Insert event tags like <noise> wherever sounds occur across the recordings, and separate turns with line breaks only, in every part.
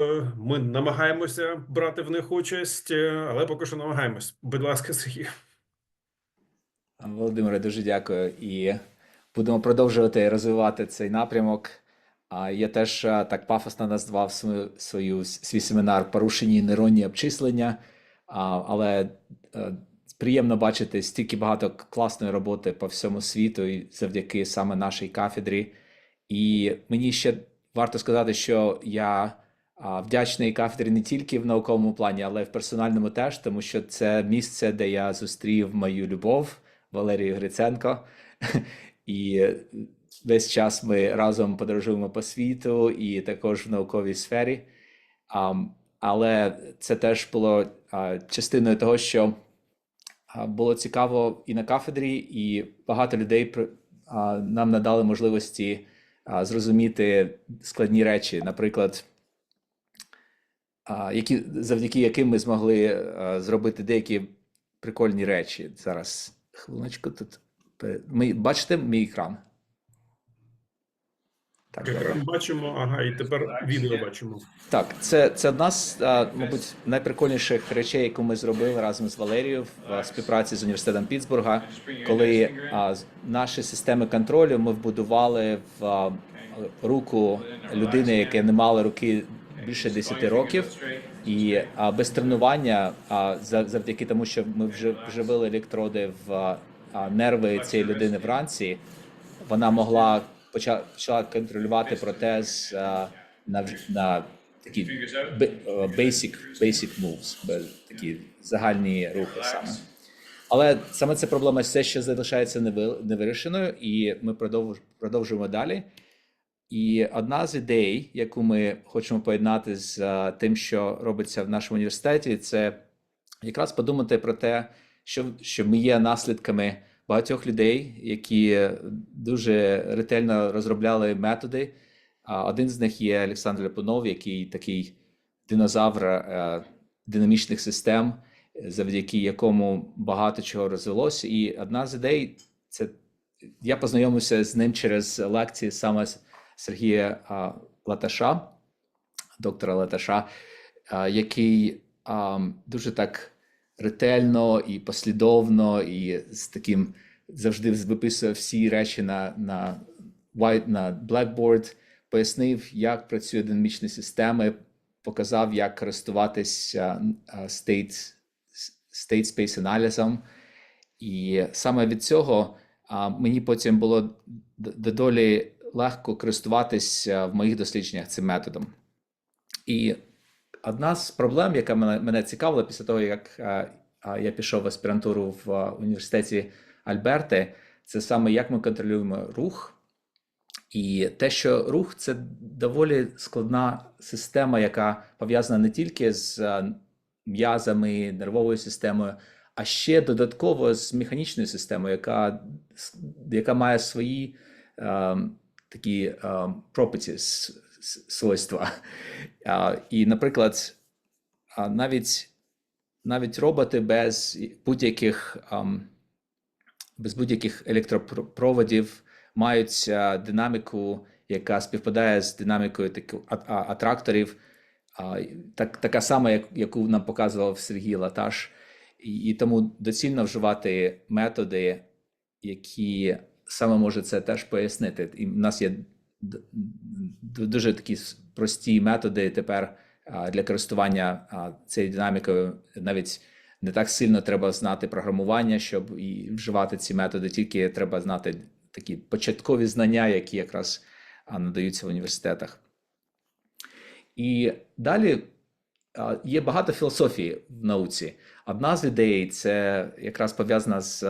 Е, Ми намагаємося брати в них участь, е, але поки що намагаємось. Будь ласка, Сергій.
Володимире, дуже дякую. І будемо продовжувати розвивати цей напрямок. Я теж так пафосно назвав свою, свою свій семінар Порушені нейронні обчислення. Але е, приємно бачити стільки багато класної роботи по всьому світу і завдяки саме нашій кафедрі. І мені ще варто сказати, що я вдячний кафедрі не тільки в науковому плані, але й в персональному теж, тому що це місце, де я зустрів мою любов Валерію Гриценко. І весь час ми разом подорожуємо по світу і також в науковій сфері. Але це теж було частиною того, що було цікаво і на кафедрі, і багато людей нам надали можливості зрозуміти складні речі, наприклад, які, завдяки яким ми змогли зробити деякі прикольні речі. Зараз хвилиночку тут. Ми, бачите мій екран? Так.
Екран бачимо, ага, і тепер відео бачимо.
Так, це, це одна з, мабуть, найприкольніших речей, яку ми зробили разом з Валерією в співпраці з університетом Пітсбурга, коли а, наші системи контролю ми вбудували в а, руку людини, яка не мала руки більше 10 років, і а, без тренування, а, завдяки тому, що ми вже вживили електроди в а, нерви цієї людини вранці, вона могла поча, почала контролювати протез а, на, на такі е, basic, basic moves, такі загальні рухи саме. Але саме ця проблема все ще залишається невирішеною, і ми продовжуємо далі. І одна з ідей, яку ми хочемо поєднати з тим, що робиться в нашому університеті, це якраз подумати про те, що, що ми є наслідками багатьох людей, які дуже ретельно розробляли методи. Один з них є Олександр Ляпунов, який такий динозавр е, динамічних систем, е, завдяки якому багато чого розвелося. І одна з ідей це я познайомився з ним через лекції саме з Сергія Латаша, доктора Латаша, який дуже так ретельно і послідовно, і з таким завжди виписував всі речі на, на, white, на Blackboard, пояснив, як працює динамічні системи, показав, як а, state, state space аналізом. І саме від цього мені потім було д- дедолі легко користуватися в моїх дослідженнях цим методом. І одна з проблем, яка мене, мене цікавила після того, як а, я пішов в аспірантуру в а, університеті Альберти, це саме як ми контролюємо рух. І те, що рух це доволі складна система, яка пов'язана не тільки з а, м'язами, нервовою системою, а ще додатково з механічною системою, яка, яка має свої е, такі properties, свойства. І, наприклад, навіть, навіть роботи без будь-яких без будь-яких електропроводів мають динаміку, яка співпадає з динамікою а, атракторів, так, така сама, як, яку нам показував Сергій Латаш. І тому доцільно вживати методи, які саме може це теж пояснити. І в нас є дуже такі прості методи тепер для користування цією динамікою. Навіть не так сильно треба знати програмування, щоб і вживати ці методи, тільки треба знати такі початкові знання, які якраз надаються в університетах. І далі є багато філософії в науці. Одна з ідей це якраз пов'язана з,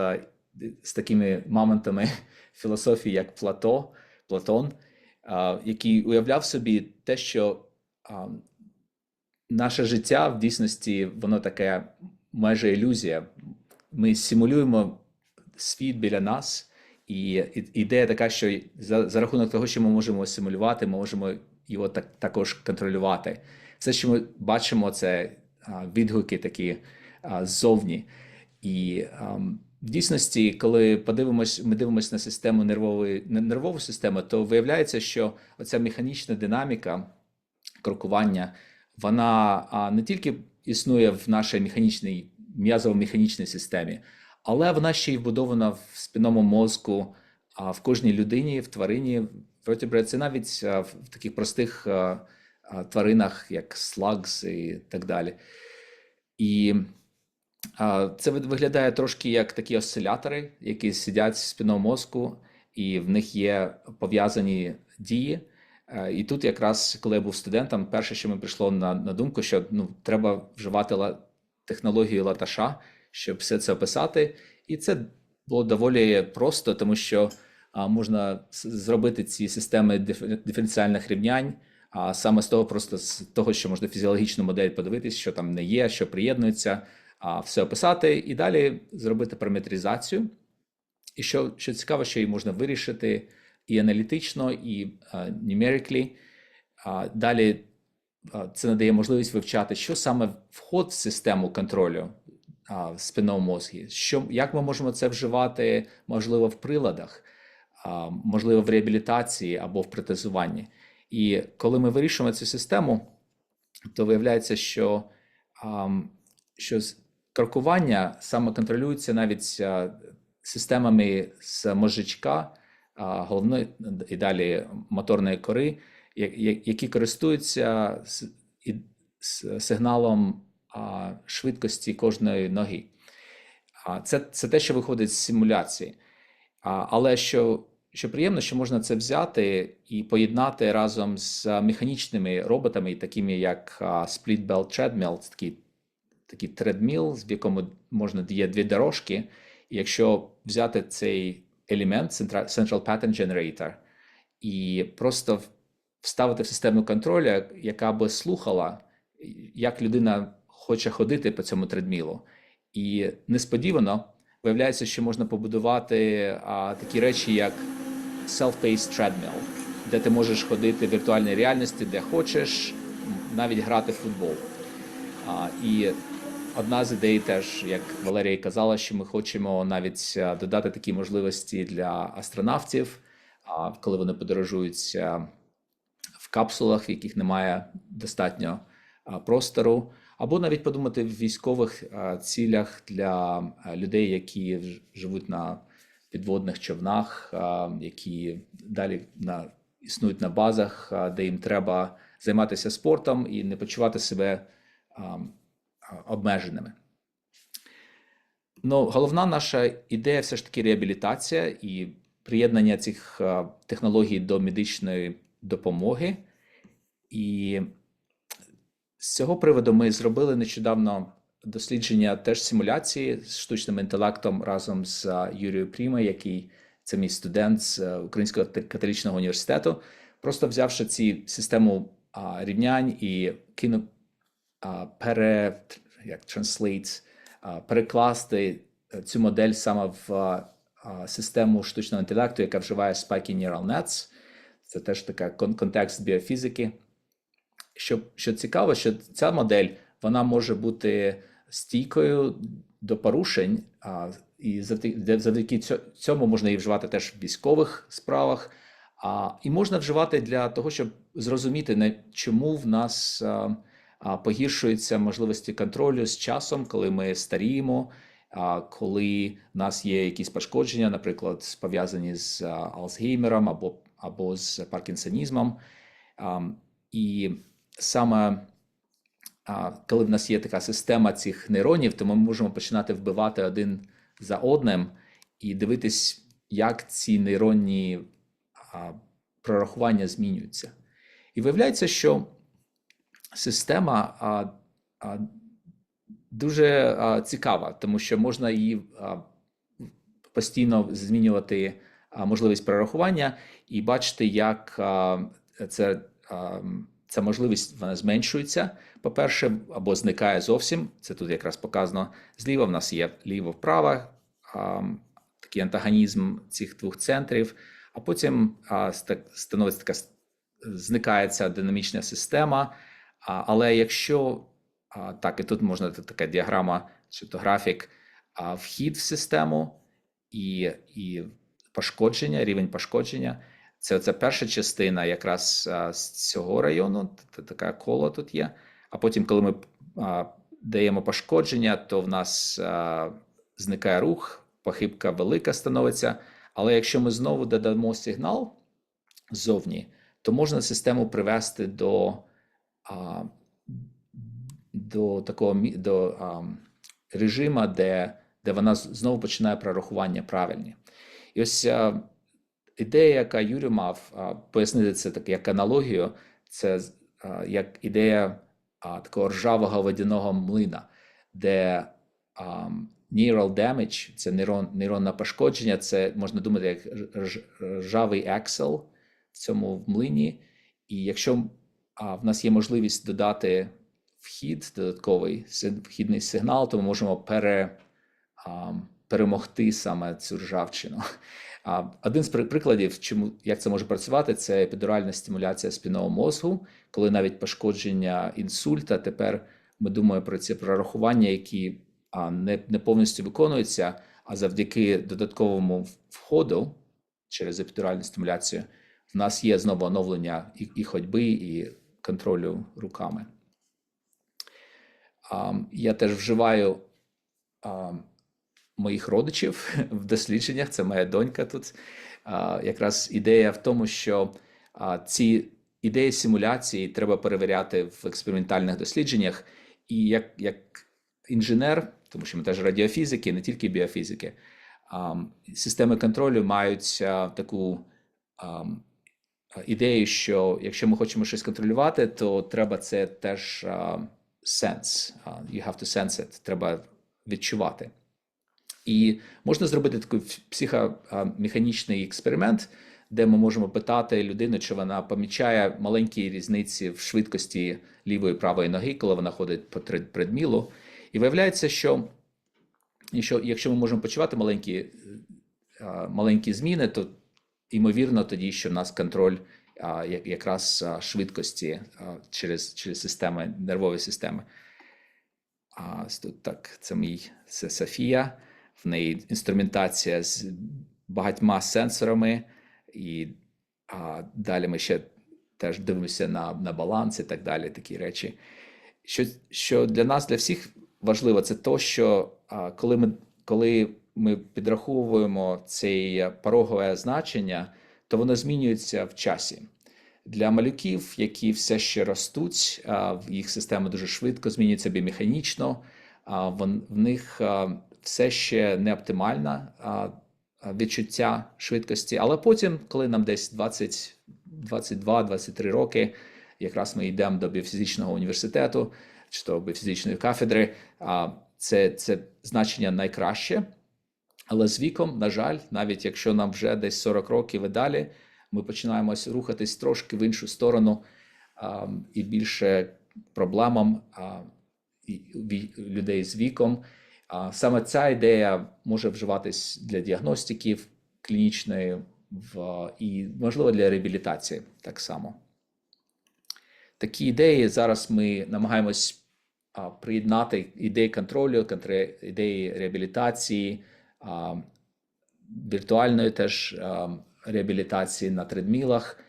з такими моментами <laughs> філософії, як Плато, Платон, який уявляв собі те, що наше життя в дійсності воно таке майже ілюзія. Ми симулюємо світ біля нас, і ідея така, що за, за рахунок того, що ми можемо симулювати, ми можемо його так, також контролювати. Все, що ми бачимо, це відгуки такі ззовні. І ам, в дійсності, коли подивимось, ми дивимося на систему нервової нервову систему, то виявляється, що оця механічна динаміка крокування вона не тільки існує в нашій механічній м'язово-механічній системі, але вона ще й вбудована в спинному мозку, а в кожній людині, в тварині. Vertebrate. Це навіть в таких простих тваринах, як slugs і так далі. І це виглядає трошки як такі осцилятори, які сидять в спинному мозку, і в них є пов'язані дії. І тут, якраз, коли я був студентом, перше, що мені прийшло на, на думку, що ну, треба вживати ла, технологію латаша, щоб все це описати. І це було доволі просто, тому що а, можна зробити ці системи диф- диференціальних рівнянь. А саме з того, просто з того, що можна фізіологічну модель подивитись, що там не є, що приєднується, все описати, і далі зробити параметризацію. І що, що цікаво, що її можна вирішити і аналітично, і numerically. Далі це надає можливість вивчати, що саме вход в систему контролю спинному мозгі, що, як ми можемо це вживати, можливо, в приладах, можливо, в реабілітації або в протезуванні. І коли ми вирішуємо цю систему, то виявляється, що, що крокування саме контролюється навіть системами з мозжечка, головної і далі моторної кори, які користуються сигналом швидкості кожної ноги. Це, це те, що виходить з симуляції. Але що, що приємно, що можна це взяти і поєднати разом з механічними роботами, такими як Split Belt Treadmill, це такий, такий тредміл, в якому можна є дві дорожки. І якщо взяти цей елемент Centra- Central Pattern Generator і просто вставити в систему контролю, яка би слухала, як людина хоче ходити по цьому тредмілу. І несподівано виявляється, що можна побудувати а, такі речі, як self-paced treadmill, де ти можеш ходити в віртуальній реальності, де хочеш, навіть грати в футбол. І одна з ідей, теж, як Валерія казала, що ми хочемо навіть додати такі можливості для астронавтів, коли вони подорожують в капсулах, в яких немає достатньо простору, або навіть подумати в військових а, цілях для людей, які живуть на підводних човнах, які далі на, існують на базах, де їм треба займатися спортом і не почувати себе обмеженими. Ну, головна наша ідея все ж таки реабілітація і приєднання цих технологій до медичної допомоги. І з цього приводу ми зробили нещодавно дослідження теж симуляції з штучним інтелектом разом з Юрією Пріма, який це мій студент з Українського католічного університету. Просто взявши ці систему рівнянь і пере як translate, перекласти е, цю модель саме в систему штучного інтелекту, яка вживає Spiky Neural Nets. Це теж така контекст біофізики. Що, що цікаво, що ця модель вона може бути стійкою до порушень, а, і завдяки, цьому можна її вживати теж в військових справах, а, і можна вживати для того, щоб зрозуміти, чому в нас а, погіршуються можливості контролю з часом, коли ми старіємо, коли в нас є якісь пошкодження, наприклад, пов'язані з Алцгеймером або, або з паркінсонізмом. І саме коли в нас є така система цих нейронів, то ми можемо починати вбивати один за одним і дивитись, як ці нейронні прорахування змінюються. І виявляється, що система а, а, дуже а, цікава, тому що можна її а, постійно змінювати а, можливість прорахування і бачити, як а, це, а, ця можливість вона зменшується. По-перше, або зникає зовсім. Це тут якраз показано зліва. В нас є ліво-вправо, такий антагонізм цих двох центрів, а потім а, ста- становиться така с- зникає динамічна система. Але якщо так, і тут можна така діаграма чи то графік, вхід в систему і, і пошкодження, рівень пошкодження. Це, це перша частина якраз з цього району, така коло тут є. А потім, коли ми даємо пошкодження, то в нас зникає рух, похибка велика становиться. Але якщо ми знову додамо сигнал ззовні, то можна систему привести до, а, до такого до а, режиму, де, де вона знову починає прорахування правильні. І ось а, ідея, яка Юрій мав а, пояснити це так як аналогію, це а, як ідея а, такого ржавого водяного млина, де а, neural damage, це нейрон, нейронне пошкодження, це можна думати як рж- рж- ржавий Excel в цьому млині. І якщо а, в нас є можливість додати вхід, додатковий вхідний сигнал, то ми можемо пере, а, перемогти саме цю ржавчину. А, один з прикладів, чому як це може працювати, це епідуральна стимуляція спінного мозку, коли навіть пошкодження інсульта. Тепер ми думаємо про ці прорахування, які а, не, не повністю виконуються, а завдяки додатковому входу через епідуральну стимуляцію, в нас є знову оновлення і, і ходьби, і контролю руками. Я теж вживаю моїх родичів <laughs> в дослідженнях. Це моя донька тут. Якраз ідея в тому, що ці ідеї симуляції треба перевіряти в експериментальних дослідженнях. І як, як інженер, тому що ми теж радіофізики, не тільки біофізики, системи контролю мають таку ідею, що якщо ми хочемо щось контролювати, то треба це теж sense. А, You have to sense it. Треба відчувати. І можна зробити такий психомеханічний експеримент, де ми можемо питати людину, чи вона помічає маленькі різниці в швидкості лівої правої ноги, коли вона ходить по предмілу. І виявляється, що якщо ми можемо почувати маленькі, маленькі зміни, то ймовірно тоді, що в нас контроль якраз швидкості через, через системи, нервові системи. А тут так, це мій це Софія. В неї інструментація з багатьма сенсорами, і а, далі ми ще теж дивимося на, на баланс і так далі, такі речі. Що, що для нас, для всіх важливо, це то, що а, коли ми, коли ми підраховуємо це порогове значення, то воно змінюється в часі. Для малюків, які все ще ростуть, їх система дуже швидко змінюється біомеханічно, в них все ще не а, відчуття швидкості. Але потім, коли нам десь 22-23 роки, якраз ми йдемо до біофізичного університету чи то біофізичної кафедри, це, це значення найкраще. Але з віком, на жаль, навіть якщо нам вже десь 40 років і далі, ми починаємо рухатись трошки в іншу сторону а, і більше проблемам а, і, людей з віком. А, саме ця ідея може вживатись для діагностики клінічної в, і, можливо, для реабілітації так само. Такі ідеї зараз ми намагаємось а, приєднати ідеї контролю, контре- ідеї реабілітації, віртуальної теж реабілітації на тредмілах,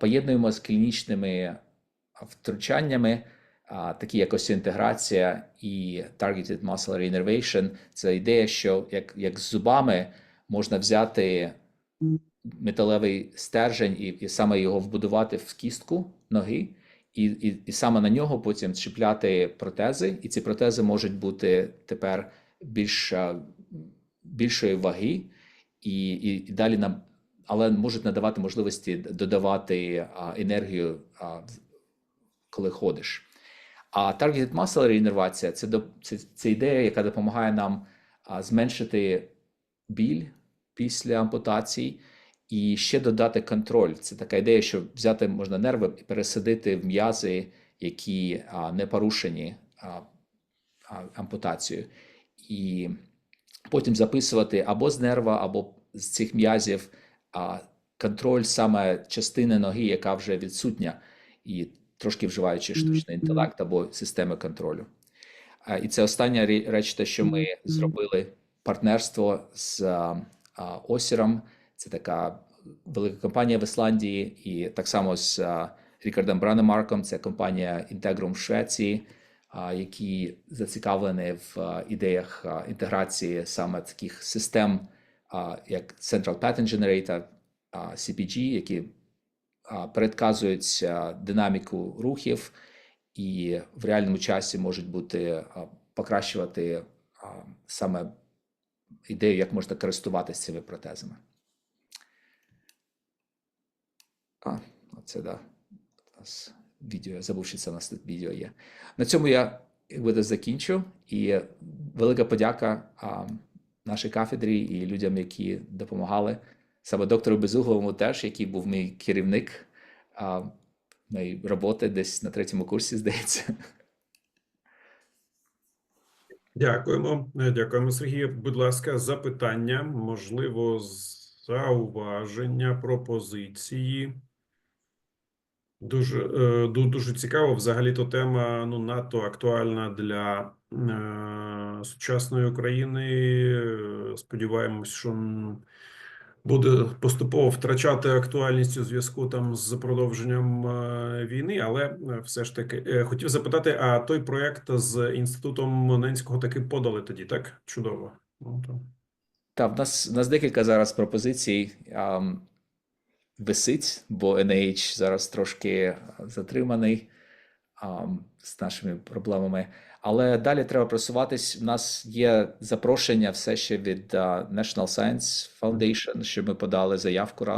поєднуємо з клінічними втручаннями, такі як осіоінтеграція і Targeted Muscle Reinnervation. Це ідея, що як, як з зубами можна взяти металевий стержень і, і саме його вбудувати в кістку ноги, і, і, і саме на нього потім чіпляти протези, і ці протези можуть бути тепер більш більшої ваги, і, і, і далі нам, але можуть надавати можливості додавати а, енергію, а, коли ходиш. А Targeted Muscle реінервація це, це, це ідея, яка допомагає нам а, зменшити біль після ампутацій і ще додати контроль. Це така ідея, що взяти можна нерви і пересадити в м'язи, які а, не порушені а, а, ампутацією. І потім записувати або з нерва, або з цих м'язів а, контроль саме частини ноги, яка вже відсутня, і трошки вживаючи штучний інтелект або системи контролю. А, І це остання реч, те, що ми зробили партнерство з а, а, Осіром. Це така велика компанія в Ісландії, і так само з а, Рікардом Бранемарком, це компанія Integrum в Швеції, які зацікавлені в ідеях інтеграції саме таких систем, як Central Pattern Generator, CPG, які передказують динаміку рухів і в реальному часі можуть бути покращувати саме ідею, як можна користуватися цими протезами. А, оце да. Відео, забув, що це у нас відео є. На цьому я якби закінчу. І велика подяка а, нашій кафедрі і людям, які допомагали. Саме доктору Безугловому теж, який був мій керівник а, моєї роботи десь на третьому курсі, здається.
Дякуємо. Дякуємо, Сергію. Будь ласка, запитання, можливо, зауваження, пропозиції. Дуже, е, дуже цікаво. Взагалі-то тема ну, надто актуальна для е, сучасної України. Сподіваємось, що буде поступово втрачати актуальність у зв'язку там з продовженням е, війни, але е, все ж таки е, хотів запитати: а той проект з інститутом Ненського таки подали тоді, так? Чудово. Ну, то...
Так, в нас, в нас декілька зараз пропозицій ам, висить, бо NIH зараз трошки затриманий а, з нашими проблемами. Але далі треба просуватись. У нас є запрошення все ще від National Science Foundation, що ми подали заявку